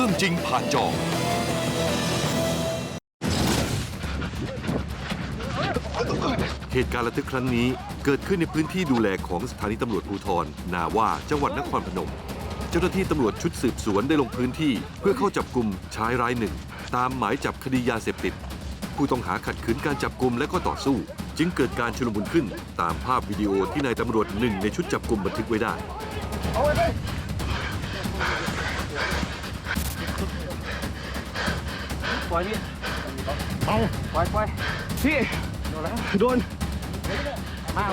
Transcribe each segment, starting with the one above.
รื่องจริงผ่านจอ เหตุการณ์ระทึกครั้งนี้เกิดขึ้นในพื้นที่ดูแลของสถานีตำรวจภูธรนาว่าจังหวัดนครพนม เจ้าหน้าที่ตำรวจชุดสืบสวนได้ลงพื้นที่ เพื่อเข้าจับกลุ่มชายรายหนึ่ง ตามหมายจับคดียาเสพติด ผู้ต้องหาขัดขืนการจับกลุ่มและก็ต่อสู้ จึงเกิดการชุลมุนขึ้น ตามภาพวิดีโอที่นายตำรวจหนึ่งในชุดจับกลุ่มบันทึกไว้ได้ ปล่อยพี่เอาปล่อยปล่อยพี่โดนแล้วโดนมา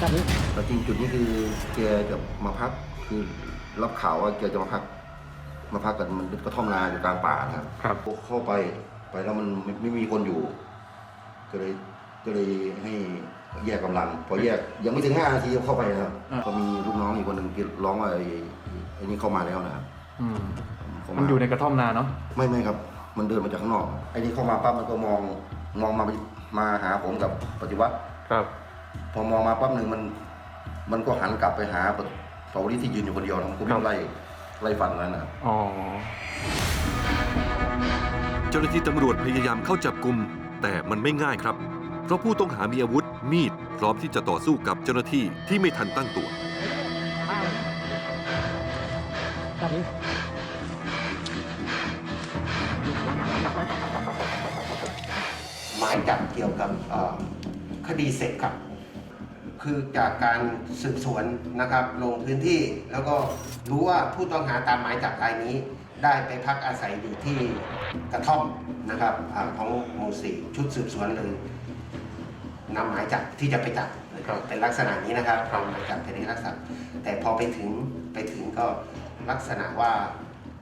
จับนี้แต่จริงจุดนี้คือแกจะมาพักคือรับข่าวว่าแกจะมาพัก มาพักกันมันเป็นกระท่อมนาอยู่กลางป่านะครับครับเข้าไปไปแล้วมันไม่ไม่มีคนอยู่ ก็เลยก็เลยให้แยกกำลัง พอแยกยังไม่ถึงห้านาทีเข้าไปนะครับอ่าก็มีลูกน้องอีกคนหนึ่งที่ร้องว่าไอ้ไอ้นี่เข้ามาแล้วนะครับอืม เข้ามันอยู่ในกระท่อมนาเนาะไม่ไม่ครับ มันเดินมาจากข้างนอก ไอ้นี่เข้ามาปั๊บมันก็มองมองมามาหาผมกับปฏิวัติ ครับ พอมองมาปั๊บหนึ่งมันมันก็หันกลับไปหาปปวริที่ยืนอยู่คนเดียวนะมันก็วิ่งไล่ไล่ฟันนั้นนะครับอ๋อ เจ้าหน้าที่ตำรวจพยายามเข้าจับกลุ่มแต่มันไม่ง่ายครับ เพราะผู้ต้องหามีอาวุธมีดพร้อมที่จะต่อสู้กับเจ้าหน้าที่ที่ไม่ทันตั้งตัวจับนี้หายจับเกี่ยวกับเอ่อคดีเสพครับ คือจากการสืบสวนนะครับ ลงพื้นที่แล้วก็รู้ว่าผู้ต้องหาตามหมายจับรายนี้ ได้ไปพักอาศัยอยู่ที่กระท่อมนะครับอาของหมู่สี่ชุดสืบสวนเลยนำหมายจับที่จะไปจับเป็นลักษณะนี้นะครับทำหมายจับเป็นลักษณะแต่พอไปถึงไปถึงก็ลักษณะว่า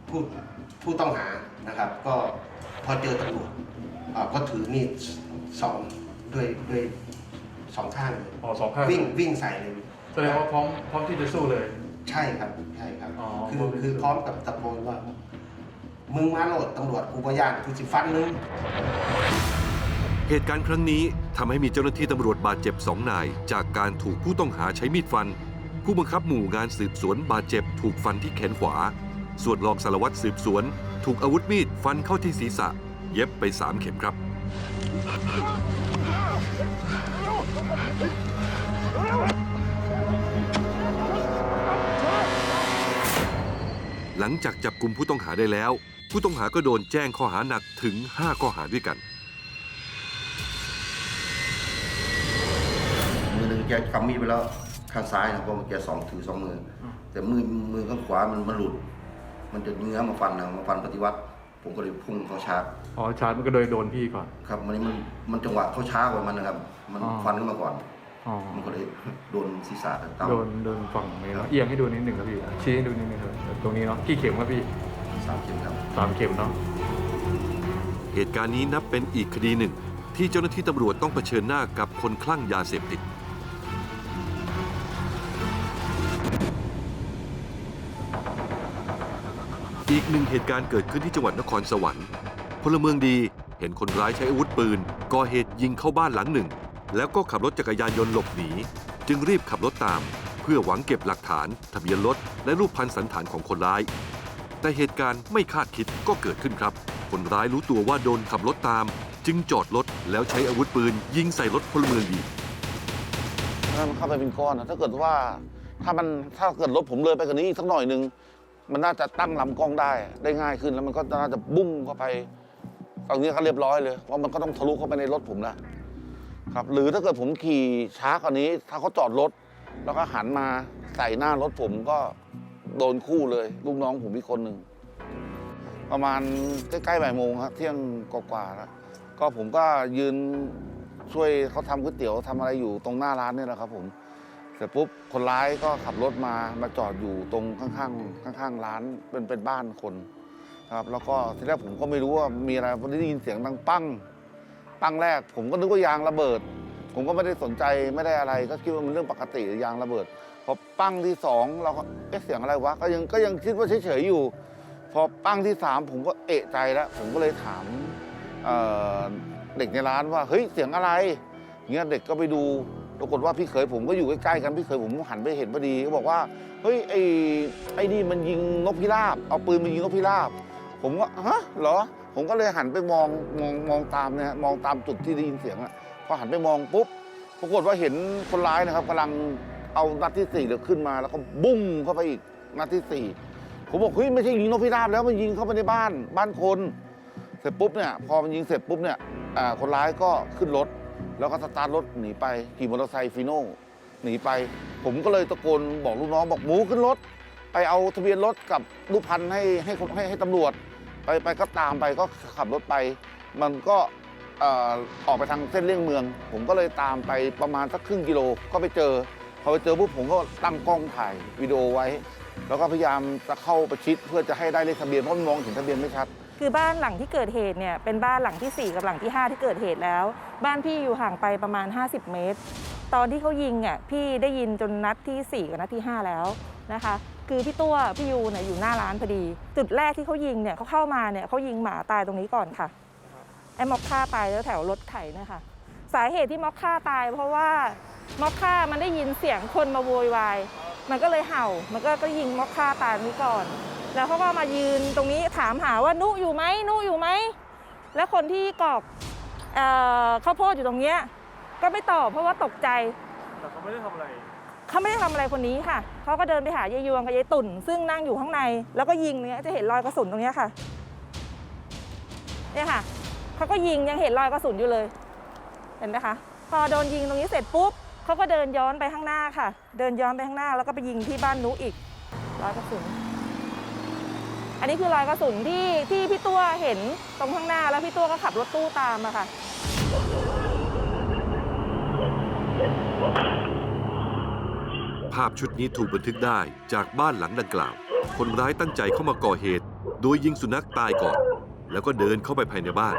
ผู้ผู้ต้องหานะครับ ก็พอเจอตำรวจ อ่าก็ถือมีดสองด้วยด้วยสองข้างเลยอ๋อสองข้างวิ่งวิ่งใส่เลย แสดงว่าพร้อมพร้อมที่จะสู้เลย ใช่ครับใช่ครับอ๋อคือคือพร้อมกับตะโกนว่า มึงมาโหลดตำรวจกูพยานกูสิฟันมึง เหตุการณ์ครั้งนี้ทำให้มีเจ้าหน้าที่ตำรวจบาดเจ็บสองนาย จากการถูกผู้ต้องหาใช้มีดฟัน ผู้บังคับหมู่งานสืบสวนบาดเจ็บถูกฟันที่แขนขวา ส่วนรองสารวัตรสืบสวน ถูกอาวุธมีดฟันเข้าที่ศีรษะ เย็บไปสามเข็มครับ หลังจากจับกลุ่มผู้ต้องหาได้แล้ว ผู้ต้องหาก็โดนแจ้งข้อหาหนักถึง 5 ข้อหาด้วยกัน มือหนึ่งแกกำมีดไปแล้วข้างซ้ายนะเพราะแกสองถือสองมืออแต่มือมือข้างขวามันมันหลุด มันจะเงื้อมาฟันนะมาฟันปฏิวัติ ผมก็เลยพุ่งเข้าชาร์จ อ๋อชาร์จมันก็โดยโดนพี่ก่อน ครับมันมันมันจังหวะเข้าช้ากว่ามันนะครับ มันอ๋อ ฟันขึ้นมาก่อน อ๋อมันก็เลยโดนศีรษะตามโดนโดนฝั่งนี้เนาะเอียงให้ดูนิดหนึ่งครับพี่ชี้ให้ดูนิดหนึงครับตรงนี้เนาะกี่เข็มครับพี่สามเข็มครับ สามเข็มเนาะเหตุการณ์นี้นับเป็นอีกคดีหนึ่ง ที่เจ้าหน้าที่ตำรวจต้องเผชิญหน้ากับคนคลั่งยาเสพติด อีกหนึ่งเหตุการณ์เกิดขึ้นที่จังหวัดนครสวรรค์ พลเมืองดี เห็นคนร้ายใช้อาวุธปืนก่อเหตุยิงเข้าบ้านหลังหนึ่ง แล้วก็ขับรถจักรยานยนต์หลบหนี จึงรีบขับรถตาม เพื่อหวังเก็บหลักฐาน ทะเบียนรถและรูปพันสันฐานของคนร้าย แต่เหตุการณ์ไม่คาดคิดก็เกิดขึ้นครับ คนร้ายรู้ตัวว่าโดนขับรถตาม จึงจอดรถแล้วใช้อาวุธปืน ยิงใส่รถพลเมืองดี ถ้ามันเข้าไปเป็นก้อนนะถ้าเกิดว่าถ้ามันถ้าเกิดรถผมเลยไปกว่านี้อีกสักหน่อยหนึ่งมันน่าจะตั้งลำกล้องได้ได้ง่ายขึ้นแล้วมันก็น่าจะบุ้งเข้าไป ตรงนี้ก็เรียบร้อยเลยเพราะมันก็ต้องทะลุเข้าไปในรถผมแล้วครับ หรือถ้าเกิดผมขี่ช้ากว่านี้ ถ้าเขาจอดรถ แล้วก็หันมาใส่หน้ารถผมก็โดนคู่เลย ลูกน้องผมอีกคนหนึ่งประมาณใกล้ๆบ่ายโมงครับเที่ยงกว่าๆแล้วก็ผมก็ยืนช่วยเขาทำก๋วยเตี๋ยวทำอะไรอยู่ตรงหน้าร้านเนี่ยแหละครับผมเสร็จปุ๊บคนร้ายก็ขับรถมามาจอดอยู่ตรงข้างๆข้างๆร้านเป็นเป็นบ้านคน ครับแล้วก็ทีแรกผมก็ไม่รู้ว่ามีอะไรพอได้ยินเสียงดังปั้งปั้งแรก ผมก็นึกว่ายางระเบิด ผมก็ไม่ได้สนใจไม่ได้อะไร ก็คิดว่ามันเรื่องปกติยางระเบิดพอปั้งที่สองเราก็เอ๊ะเสียงอะไรวะก็ยังก็ยังคิดว่าเฉยๆอยู่ พอปั้งที่สามผมก็เอะใจแล้ว ผมก็เลยถามเเด็กในร้านว่าเฮ้ยเสียงอะไรเงี้ยเด็กก็ไปดูปรากฏว่าพี่เขยผมก็อยู่ใกล้ๆกันพี่เขยผมหันไปเห็นพอดีก็บอกว่าเฮ้ยไอ้ไอ้นี่มันยิงนกพิราบเอาปืนมายิงนกพิราบ ผมก็ฮะเหรอ ผมก็เลยหันไปมองมองมองตามเนี่ยมองตามจุดที่ได้ยินเสียงอะพอหันไปมองปุ๊บปรากฏว่าเห็นคนร้ายนะครับกำลังเอานัดที่สี่เดี๋ยวขึ้นมา แล้วก็บุ้งเข้าไปอีกนัดที่สี่ผมบอกเฮ้ยไม่ใช่ยิงนกพิราบแล้วมันยิงเข้าไปในบ้านบ้านคน เสร็จปุ๊บเนี่ยพอมันยิงเสร็จปุ๊บเนี่ยอ่าคนร้ายก็ขึ้นรถ แล้วก็สตาร์ทรถหนีไปขี่มอเตอร์ไซค์ฟีโน่หนีไป ผมก็เลยตะโกนบอกลูกน้องบอกหมูขึ้นรถ ไปเอาทะเบียนรถกับรูปพันให้ให้คนให้ให้ตำรวจ ไปไปก็ตามไปก็ขับรถไป มันก็ออกไปทางเส้นเลี่ยงเมือง ผมก็เลยตามไปประมาณสักครึ่งกิโลก็ไปเจอพอไปเจอปุ๊บผมก็ตั้งกล้องถ่ายวิดีโอไว้ แล้วก็พยายามจะเข้าประชิดเพื่อจะให้ได้เลขทะเบียนเพราะมันมองเห็นทะเบียนไม่ชัดคือบ้านหลังที่เกิดเหตุเนี่ยเป็นบ้านหลังที่ 4 กับหลังที่ 5 ที่เกิดเหตุแล้ว บ้านพี่อยู่ห่างไปประมาณ 50 เมตร ตอนที่เขายิงอะพี่ได้ยินจนนัดที่ 4 กับนัดที่ 5 แล้วนะคะ คือพี่ตัวพี่ยูเนี่ยอยู่หน้าร้านพอดี จุดแรกที่เขายิงเนี่ยเขาเข้ามาเนี่ยเขายิงหมาตายตรงนี้ก่อนค่ะไอ้ม็อกฆ่าตายแล้วแถวรถไถเนะคะสาเหตุที่ม็อกฆ่าตาย เพราะว่าม็อกฆ่ามันได้ยินเสียงคนมาโวยวายมันก็เลยเห่า มันก็ก็ยิงม็อกฆ่าตายตรงนี้ก่อน แล้วเขาก็มายืนตรงนี้ถามหาว่านุอยู่ไหมนุอยู่ไหมแล้วคนที่กอกเอ่อข้าวโพดอยู่ตรงเนี้ยก็ไม่ตอบเพราะว่าตกใจ แต่เขาไม่ได้ทำอะไร เขาไม่ได้ทำอะไรคนนี้ค่ะ เขาก็เดินไปหายายยวงกับยายตุ่น ซึ่งนั่งอยู่ข้างใน แล้วก็ยิงเนี้ยจะเห็นรอยกระสุนตรงเนี้ยค่ะเนี่ยค่ะเขาก็ยิงยังเห็นรอยกระสุนอยู่เลย เห็นไหมคะ พอโดนยิงตรงนี้เสร็จปุ๊บเขาก็เดินย้อนไปข้างหน้าค่ะ เดินย้อนไปข้างหน้าแล้วก็ไปยิงที่บ้านนุอีกรอยกระสุน อันนี้คือรอยกระสุนที่ที่พี่ตัวเห็นตรงข้างหน้าแล้วพี่ตัวก็ขับรถตู้ตามอะค่ะาพชุดนี้ถูกบันทึกได้จากบ้านหลังดังกล่าว คนร้ายตั้งใจเข้ามาก่อเหตุ โดยยิงสุนัขตายก่อน แล้วก็เดินเข้าไปภายในบ้าน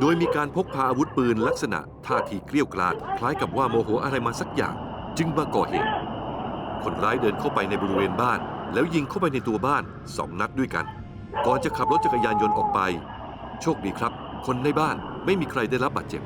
โดยมีการพกพาอาวุธปืนลักษณะท่าทีเกลี้ยวกราดคล้ายกับว่าโมโหอะไรมาสักอย่าง จึงมาก่อเหตุ คนร้ายเดินเข้าไปในบริเวณบ้าน แล้วยิงเข้าไปในตัวบ้านสองนัดด้วยกัน ก่อนจะขับรถจักรยานยนต์ออกไป โชคดีครับ คนในบ้านไม่มีใครได้รับบาดเจ็บ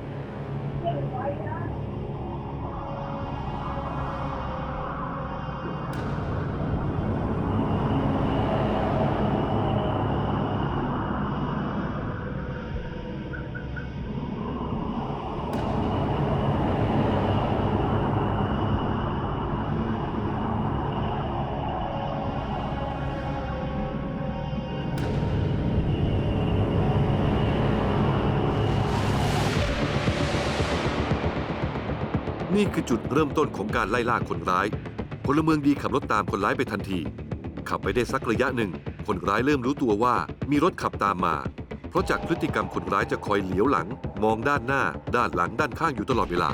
นี่คือจุดเริ่มต้นของการไล่ล่าคนร้ายพลเมืองดีขับรถตามคนร้ายไปทันที ขับไปได้สักระยะหนึ่ง คนร้ายเริ่มรู้ตัวว่ามีรถขับตามมา เพราะจากพฤติกรรมคนร้ายจะคอยเหลียวหลัง มองด้านหน้า ด้านหลังด้านข้างอยู่ตลอดเวลา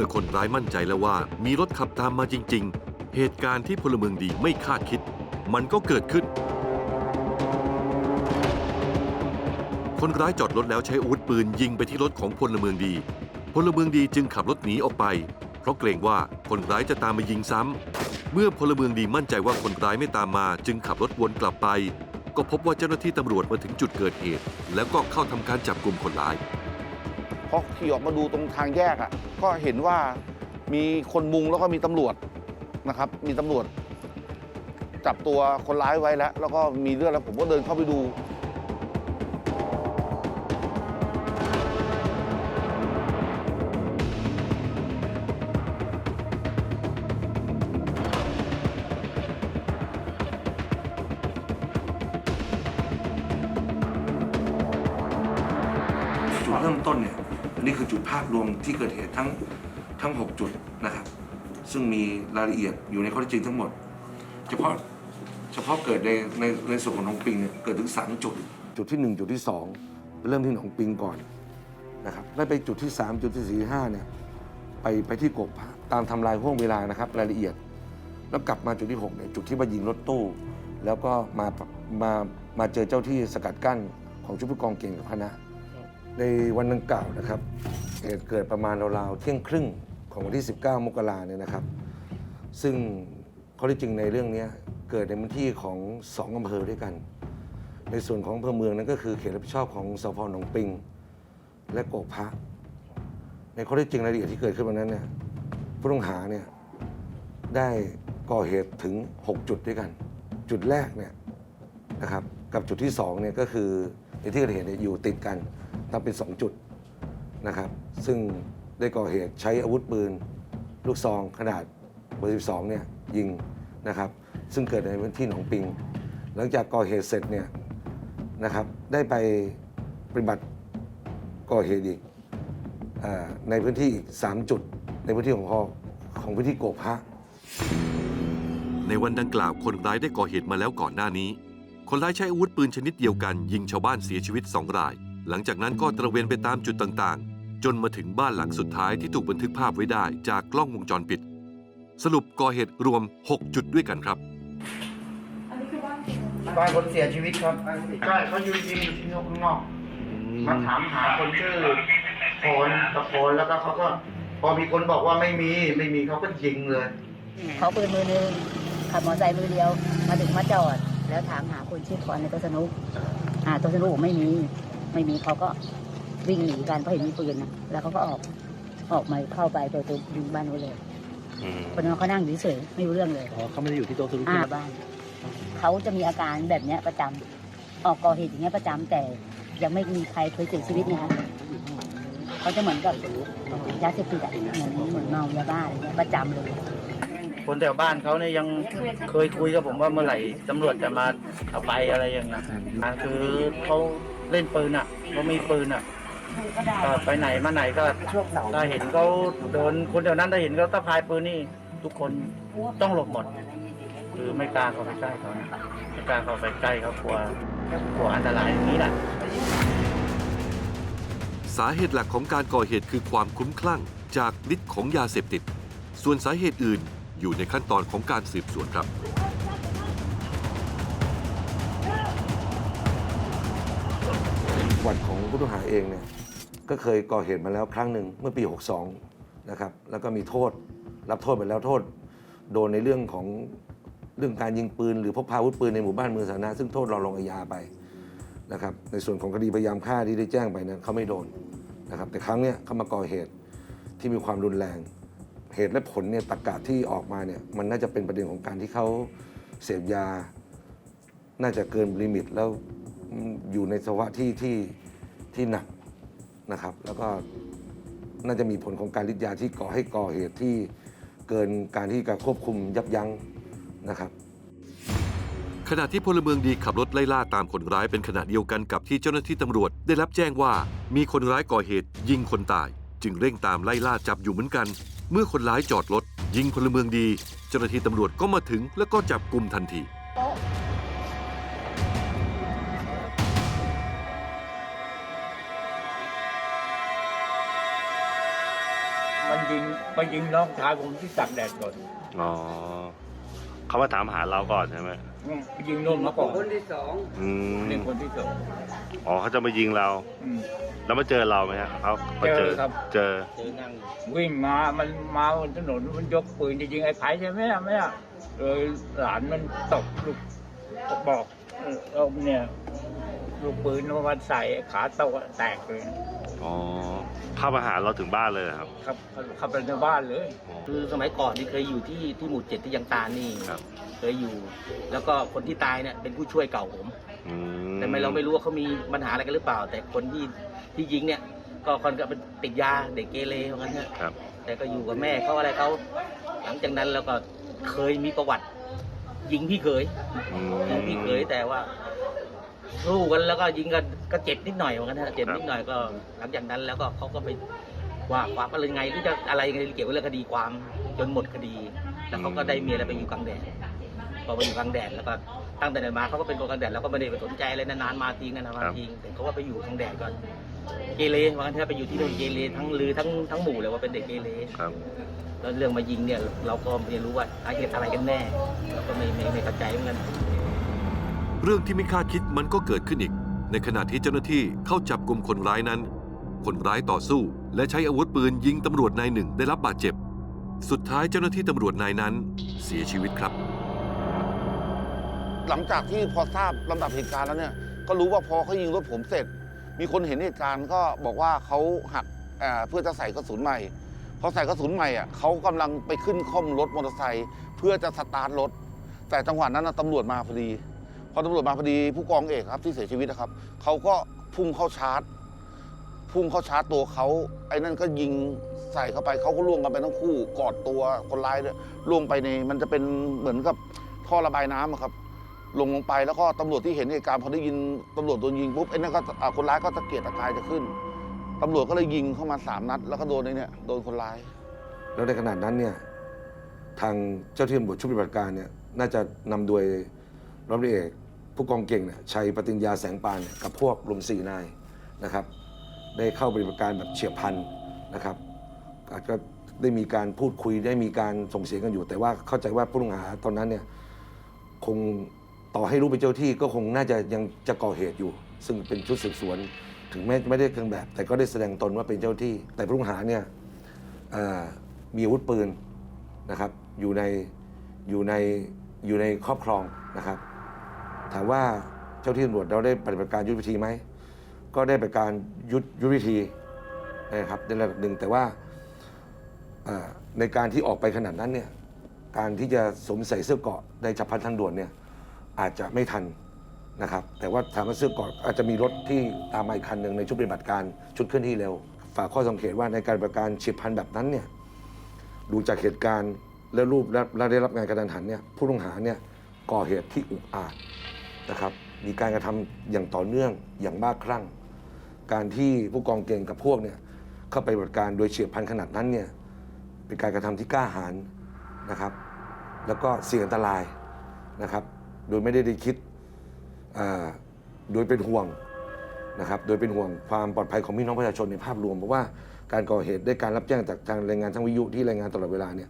มื่อคนร้ายมั่นใจแล้วว่ามีรถขับตามมาจริง ๆ เหตุการณ์ที่พลเมืองดีไม่คาดคิด มันก็เกิดขึ้น คนร้ายจอดรถแล้วใช้อาวุธปืนยิงไปที่รถของพลเมืองดี พลเมืองดีจึงขับรถหนีออกไป เพราะเกรงว่าคนร้ายจะตามมายิงซ้ำ เมื่อพลเมืองดีมั่นใจว่าคนร้ายไม่ตามมา จึงขับรถวนกลับไป ก็พบว่าเจ้าหน้าที่ตำรวจมาถึงจุดเกิดเหตุ แล้วก็เข้าทำการจับกลุ่มคนร้าย พอขี่ออกมาดูตรงทางแยกอะก็เห็นว่ามีคนมุงแล้วก็มีตำรวจนะครับ มีตำรวจ จับตัวคนร้ายไว้แล้ว แล้วก็มีเลือดแล้วผมก็เดินเข้าไปดูจุดเริ่มต้นเนี่ย นนี้คือจุดภาพรวมที่เกิดเหตุทั้งทั้ง 6 จุดนะครับ ซึ่งมีรายละเอียดอยู่ในข้อเท็จจริงทั้งหมด เฉพาะเฉพาะเกิดในในในส่วนของหนองปิงเนี่ยเกิดถึง 3 จุด จุดที่ 1 จุดที่ 2 เริ่มที่หนองปิงก่อนนะครับแล้วไปจุดที่ 3 จุดที่4ี่ห้าเนี่ยไปไปที่กบพระตามทำลายห่วงเวลานะครับ รายละเอียด แล้วกลับมาจุดที่6เนี่ยจุดที่มายิงรถตู้ แล้วก็มามามาเจอเจ้าที่สกัดกั้นของชุดผู้กองเก่งกับคณะ ในวันดังกล่าวนะครับเหตุเกิดประมาณราวๆเที่ยงครึ่งของวันที่ 19 มกราเนี่ยนะครับ ซึ่งข้อที่จริงในเรื่องนี้เกิดในพื้นที่ของสองอำเภอด้วยกัน ในส่วนของอำเภอเมืองนั้นก็คือเขตรับผิดชอบของสพหนองปิง และโกกพระในข้อที่จริงรายละเอียดที่เกิดขึ้นวันนั้นเนี่ยผู้ต้องหาเนี่ยได้ก่อเหตุถึง 6 จุดด้วยกัน จุดแรกเนี่ยนะครับกับจุดที่2เนี่ยก็คือในที่เกิดเหตุอยู่ติดกัน ทำเป็น 2 จุดนะครับ ซึ่งได้ก่อเหตุใช้อาวุธปืน ลูกซองขนาดเบอร์12เนี่ยยิงนะครับ ซึ่งเกิดในพื้นที่หนองปิง หลังจากก่อเหตุเสร็จเนี่ยนะครับ ได้ไปปฏิบัติก่อเหตุอีกอในพื้นที่อีก 3 จุด ในพื้นที่ของพอของพื้นที่โกพะในวันดังกล่าวคนร้ายได้ก่อเหตุมาแล้วก่อนหน้านี้ คนร้ายใช้อาวุธปืนชนิดเดียวกัน ยิงชาวบ้านเสียชีวิตสองราย หลังจากนั้นก็ตระเวนไปตามจุดต่างๆ จนมาถึงบ้านหลังสุดท้ายที่ถูกบันทึกภาพไว้ได้จากกล้องวงจรปิด สรุปก่อเหตุรวม 6 จุดด้วยกันครับบ้านคนเสียชีวิตครับใช่เขายืนยิงอยู่ที่ข้างนอกมาถามหาคนชื่อโพนตะโพนแล้วก็เขาก็ พอมีคนบอกว่าไม่มีไม่มีเขาก็ยิงเลยเขาปืนมือหนึงขับมอเตอร์ไซค์มือเดียว มาถึงมาจอด แล้วถามหาคนชื่อพรในตัวสนุกอ่าตัวสนุกบอกไม่มี ไม่มีเขาก็วิ่งหนีกันเพราะเห็นมีปืนนะแล้วเขาก็ออกออกมาเข้าไปเปิดประตูยิงบ้านนู้นเลยคนนั้นเขานั่งอยู่เฉยๆไม่รู้เรื่องเลย อ๋อเขาไม่ได้อยู่ที่โต๊ะสนุกอ่าบ้านเขาจะมีอาการแบบเนี้ยประจำออกก่อเหตุอย่างเงี้ยประจำแต่ยังไม่มีใครเคยเสียชีวิตนะคะเขาจะเหมือนกับยาเสพติดอะเหมือนเหมือนเมายาบ้าอะไรเงี้ยประจำเลย คนแถวบ้านเขาเนี่ยยังเคยคุยกับผมว่าเมื่อไหร่ตำรวจจะมาเอาไปอะไรอย่างเงี้ยอ่าคือเขา เล่นปืนอะเขามีปืนอะก็ไปไหนมาไหนก็ถ้าเห็นเขาเดินคนแถวนั้นถ้าเห็นเขาตะพายปืนนี่ ทุกคนต้องหลบหมด คือไม่กล้าเข้าไปใกล้เขานะไม่กล้าเข้าไปใกล้เขากลัวกลัวอันตรายอย่างนี้แหละสาเหตุหลักของการก่อเหตุคือความคลุ้มคลั่งจากฤทธิ์ของยาเสพติด ส่วนสาเหตุอื่นอยู่ในขั้นตอนของการสืบสวนครับ ประวัติของผู้ต้องหาเองเนี่ยก็เคยก่อเหตุมาแล้วครั้งหนึ่งเมื่อปี 62 นะครับ แล้วก็มีโทษรับโทษไปแล้วโทษ โดนในเรื่องของเรื่องการยิงปืน หรือพกพาอาวุธปืนในหมู่บ้านเมืองสาธารณะซึ่งโทษราลงอาญาไปนะครับ ในส่วนของคดีพยายามฆ่าที่ได้แจ้งไปนั้นเขาไม่โดนนะครับ แต่ครั้งเนี้ยเขามาก่อเหตุที่มีความรุนแรง เหตุและผลเนี่ยตรกกะที่ออกมาเนี่ยมันน่าจะเป็นประเด็นของการที่เขาเสพยา น่าจะเกินลิมิตแล้ว อยู่ในสภาวะที่ที่ที่หนักนะครับ แล้วก็น่าจะมีผลของการฤทธิ์ยาที่ก่อให้ก่อเหตุที่เกินการที่การควบคุมยับยั้งนะครับ ขณะที่พลเมืองดีขับรถไล่ล่าตามคนร้ายเป็นขณะเดียวกันกับที่เจ้าหน้าที่ตำรวจ ได้รับแจ้งว่ามีคนร้ายก่อเหตุยิงคนตาย จึงเร่งตามไล่ล่าจับอยู่เหมือนกัน เมื่อคนร้ายจอดรถยิงพลเมืองดี เจ้าหน้าที่ตำรวจก็มาถึงแล้วก็จับกลุ่มทันที ไปยิงน้องชายผมที่ตักแดดก่อนอ๋อเขามาถามหาเราก่อนใช่ไหมไปยิงนนมาก่อนอืมนี่คนที่สองอ๋อเขาจะมายิงเรา อืม แล้วมาเจอเราไหมฮะเขามาเจอครับ เจอวิ่งมา มันมาบนถนนมันยกปืนจะยิงไอ้ไผ่ใช่ไหมล่ะไม่อะเลยหลานมันตกลูกบอกเออเอาเนี่ย ลูกปืนมันใส่ขาโตะแตกเลย อ๋อเข้ามาหาเราถึงบ้านเลยเหรอครับ ครับเข้าไปในบ้านเลยคือสมัยก่อนนี่เคยอยู่ที่ที่หมู่เจ็ดที่ยังตาลนี่ครับ เคยอยู่ แล้วก็คนที่ตายเนี่ยเป็นผู้ช่วยเก่าผม อืมแต่ไม่เราไม่รู้ว่าเขามีปัญหาอะไรกันหรือเปล่า แต่คนที่ที่ยิงเนี่ย ก็คนก็เป็นติดยาเด็กเกเรเหมือนกันเถอะครับ แต่ก็อยู่กับแม่เขาอะไรเขาหลังจากนั้นแล้วก็เคยมีประวัติ ยิงพี่เคยอืมยิงพี่เคยแต่ว่า สู้กันแล้วก็ยิงกันก็เจ็บนิดหน่อยเหมือนกันนะเจ็บนิดหน่อยก็ หลังจากนั้นแล้วก็เขาก็ไปว่าความอะไรไงหรือจะอะไรยังไงเกี่ยวกับเรื่องคดีความจนหมดคดี แล้วเขาก็ได้เมียแล้วไปอยู่กลางแดดพอไปอยู่กลางแดดแล้วก็ตั้งแต่นั้นมาเขาก็เป็นคนกลางแดดแล้วก็ไม่ได้ไปสนใจอะไรนานๆมาทีนานๆมาทีแต่เขาว่าไปอยู่กลางแดดก่อนเกเรว่างั้นเถอะไปอยู่ที่โน่นเกเรทั้งลือทั้งทั้งหมู่เลยว่าเป็นเด็กเกเรครับแล้วเรื่องมายิงเนี่ยเราก็ไม่รู้ว่าสาเหตุอะไรกันแน่เราก็ไม่ไม่ไม่เข้าใจเหมือนกัน เรื่องที่ไม่คาดคิดมันก็เกิดขึ้นอีก ในขณะที่เจ้าหน้าที่เข้าจับกลุ่มคนร้ายนั้น คนร้ายต่อสู้และใช้อาวุธปืนยิงตำรวจนายหนึ่งได้รับบาดเจ็บ สุดท้ายเจ้าหน้าที่ตำรวจนายนั้น เสียชีวิตครับ หลังจากที่พอทราบลำดับเหตุการณ์แล้วเนี่ย ก็รู้ว่าพอเขายิงรถผมเสร็จ มีคนเห็นเหตุการณ์ก็บอกว่าเขาหักเอ่อเพื่อจะใส่กระสุนใหม่ พอใส่กระสุนใหม่อะเขากำลังไปขึ้นค่อมรถมอเตอร์ไซค์เพื่อจะสตาร์ทรถ แต่จังหวะนั้นนะตำรวจมาพอดี อตำรวจมาพอดีผู้กองเอกครับที่เสียชีวิตนะครับเขาก็พุ่งเข้าชาร์จ พุ่งเข้าชาร์จตัวเขาไอ้นั่นก็ยิงใส่เข้าไปเขาก็ล่วงกันไปทั้งคู่กอดตัวคนร้ายด้วยล่วงไปในมันจะเป็นเหมือนกับท่อระบายน้ำอะครับ ลงลงไปแล้วก็ตำรวจที่เห็นเหตุการณ์พอได้ยินตำรวจโดนยิงปุ๊บไอ้นั่นก็อ่าคนร้ายก็ตะเกียกตะกายจะขึ้นตำรวจก็เลยยิงเข้ามาสามนัด แล้วก็โดนไอ้เนี่ยโดนคนร้าย แล้วในขณะนั้นเนี่ยทางเจ้าที่ตำรวจชุดปฏิบัติการเนี่ยน่าจะนำโดยร้อยตำรวจเอก ผู้กองเก่งเนี่ยชัยปฏิญญาแสงปานเนี่ยกับพวกรวมสี่นายนะครับ ได้เข้าปฏิบัติการแบบเฉียบพลันนะครับอาจจะได้มีการพูดคุยได้มีการส่งเสียงกันอยู่ แต่ว่าเข้าใจว่าผู้ต้องหาตอนนั้นเนี่ยคงต่อให้รู้เป็นเจ้าที่ก็คงน่าจะยังจะก่อเหตุอยู่ ซึ่งเป็นชุดสืบสวน ถึงแม้ไม่ได้เครื่องแบบ แต่ก็ได้แสดงตนว่าเป็นเจ้าที่ แต่ผู้ต้องหาเนี่ยมีอาวุธปืนนะครับอยู่ในอยู่ในอยู่ในครอบครองนะครับ ถามว่าเจ้าที่ตำรวจเราได้ปฏิบัติการยุทธวิธีไหม ก็ได้ปฏิบัติการยุทธยุทธวิธีนะครับในระดับหนึ่งแต่ว่าในการที่ออกไปขนาดนั้นเนี่ยการที่จะสวมใส่เสื้อเกาะในจับพันทางด่วนเนี่ยอาจจะไม่ทันนะครับ แต่ว่าถามว่าเสื้อเกาะอาจจะมีรถที่ตามมาอีกคันหนึ่งในชุดปฏิบัติการชุดเคลื่อนที่เร็ว ฝากข้อสังเกตว่าในการปฏิบัติการฉียบพันแบบนั้นเนี่ยดูจากเหตุการณ์และรูปและได้รับงานกระทันหันเนี่ยผู้ต้องหาเนี่ยก่อเหตุที่อุกอาจ นะครับ มีการกระทำอย่างต่อเนื่องอย่างบ้าคลั่งการที่ผู้กองเก่งกับพวกเนี่ยเข้าไปปฏิบัติการโดยเฉียบพลันขนาดนั้นเนี่ยเป็นการกระทำที่กล้าหาญนะครับ แล้วก็เสี่ยงอันตรายนะครับ โดยไม่ได้ได้คิดโดยเป็นห่วงนะครับ โดยเป็นห่วงความปลอดภัยของพี่น้องประชาชนในภาพรวมเพราะว่าการก่อเหตุได้การรับแจ้งจากทางรายงานทางวิทยุที่รายงานตลอดเวลาเนี่ย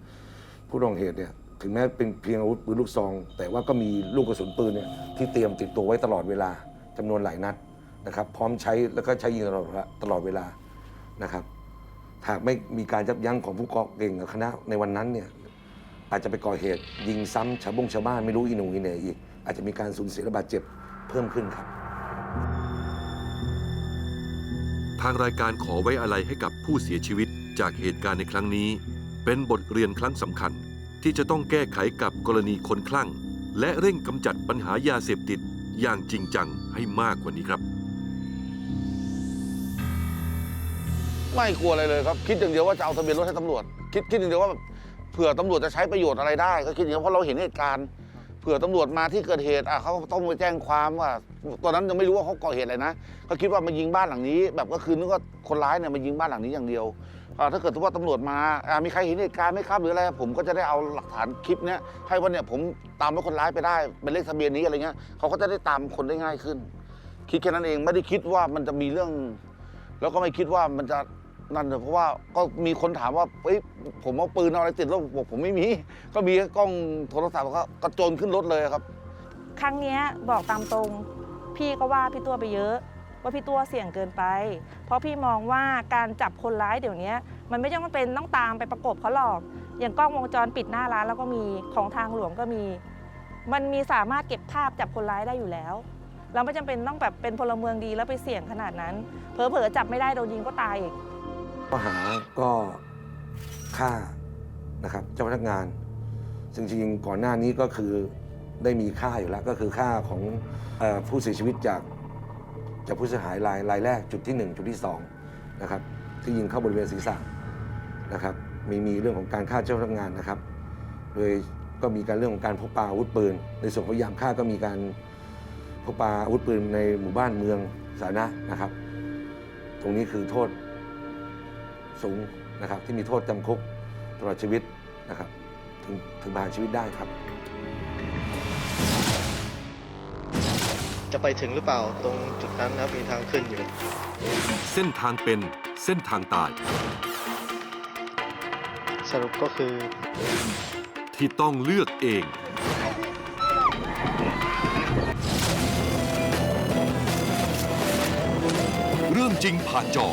ผู้ต้องเหตุเนี่ย ถึงแม้เป็นเพียงอาวุธปืนลูกซอง แต่ว่าก็มีลูกกระสุนปืนเนี่ยที่เตรียมติดตัวไว้ตลอดเวลาจำนวนหลายนัดนะครับ พร้อมใช้แล้วก็ใช้ยิงตลอดเวลาตลอดเวลานะครับหากไม่มีการยับยั้งของผู้กองเก่งกับคณะในวันนั้นเนี่ยอาจจะไปก่อเหตุยิงซ้ำชาวบงชาวบ้านไม่รู้อีหนุ่อีเหน่อีก อาจจะมีการสูญเสียและบาดเจ็บเพิ่มขึ้นครับ ทางรายการขอไว้อะไรให้กับผู้เสียชีวิตจากเหตุการณ์ในครั้งนี้ เป็นบทเรียนครั้งสำคัญ ที่จะต้องแก้ไขกับกรณีคนคลั่ง และเร่งกำจัดปัญหายาเสพติดอย่างจริงจังให้มากกว่านี้ครับ ไม่กลัวอะไรเลยครับ คิดอย่างเดียวว่าจะเอาทะเบียนรถให้ตำรวจ คิดคิดอย่างเดียวว่าเผื่อตำรวจจะใช้ประโยชน์อะไรได้ ก็คิดอย่างนี้เพราะเราเห็นเหตุการณ์เผื่อตำรวจมาที่เกิดเหตุอะเขาต้องไปแจ้งความว่าตอนนั้นยังไม่รู้ว่าเขาก่อเหตุอะไรนะเขาคิดว่ามายิงบ้านหลังนี้ แบบก็คือนึกว่าคนร้ายเนี่ยมายิงบ้านหลังนี้อย่างเดียว ถ้าเกิดว่าตำรวจมามีใครเห็นเหตุการณ์ไหมครับหรืออะไรผมก็จะได้เอาหลักฐานคลิปนี้ให้ว่าเนี่ยผมตามรถคนร้ายไปได้เป็นเลขทะเบียนนี้อะไรเงี้ยเขาก็จะได้ตามคนได้ง่ายขึ้น คิดแค่นั้นเองไม่ได้คิดว่ามันจะมีเรื่อง แล้วก็ไม่คิดว่ามันจะนั่นเลยเพราะว่าก็มีคนถามว่าเอ้ยผมเอาปืนเอาอะไรติดแล้วบอกผมไม่มี ก็มีกล้องโทรศัพท์ก็กระโจนขึ้นรถเลยครับ ครั้งนี้บอกตามตรง พี่ก็ว่าพี่ตัวไปเยอะ ว่าพี่ตัวเสี่ยงเกินไป เพราะพี่มองว่าการจับคนร้ายเดี๋ยวนี้มันไม่จำเป็นต้องตามไปประกบเขาหรอก อย่างกล้องวงจรปิดหน้าร้านแล้วก็มีของทางหลวงก็มี มันมีสามารถเก็บภาพจับคนร้ายได้อยู่แล้ว เราไม่จำเป็นต้องแบบเป็นพลเมืองดีแล้วไปเสี่ยงขนาดนั้น เผลอๆจับไม่ได้โดนยิงก็ตายอีกข้อหาก็ฆ่านะครับเจ้าพนักงานซึ่งจริงๆก่อนหน้านี้ก็คือได้มีค่าอยู่แล้วก็คือค่าของอผู้เสียชีวิตจาก จากผู้เสียหายรายรายแรกจุดที่ 1 จุดที่ 2 นะครับ ที่ยิงเข้าบริเวณศีรษะนะครับ มีมีเรื่องของการฆ่าเจ้าพนักงานนะครับ โดยก็มีการเรื่องของการพกพาอาวุธปืน ในส่วนพยายามฆ่าก็มีการพกพาอาวุธปืนในหมู่บ้านเมืองสาธารณะนะครับ ตรงนี้คือโทษสูงนะครับที่มีโทษจำคุกตลอดชีวิตนะครับ ถึงถึงประหารชีวิตได้ครับ จะไปถึงหรือเปล่าตรงจุดนั้นนะครับมีทางขึ้นอยู่ เส้นทางเป็นเส้นทางตาย สรุปก็คือที่ต้องเลือกเอง เรื่องจริงผ่านจอ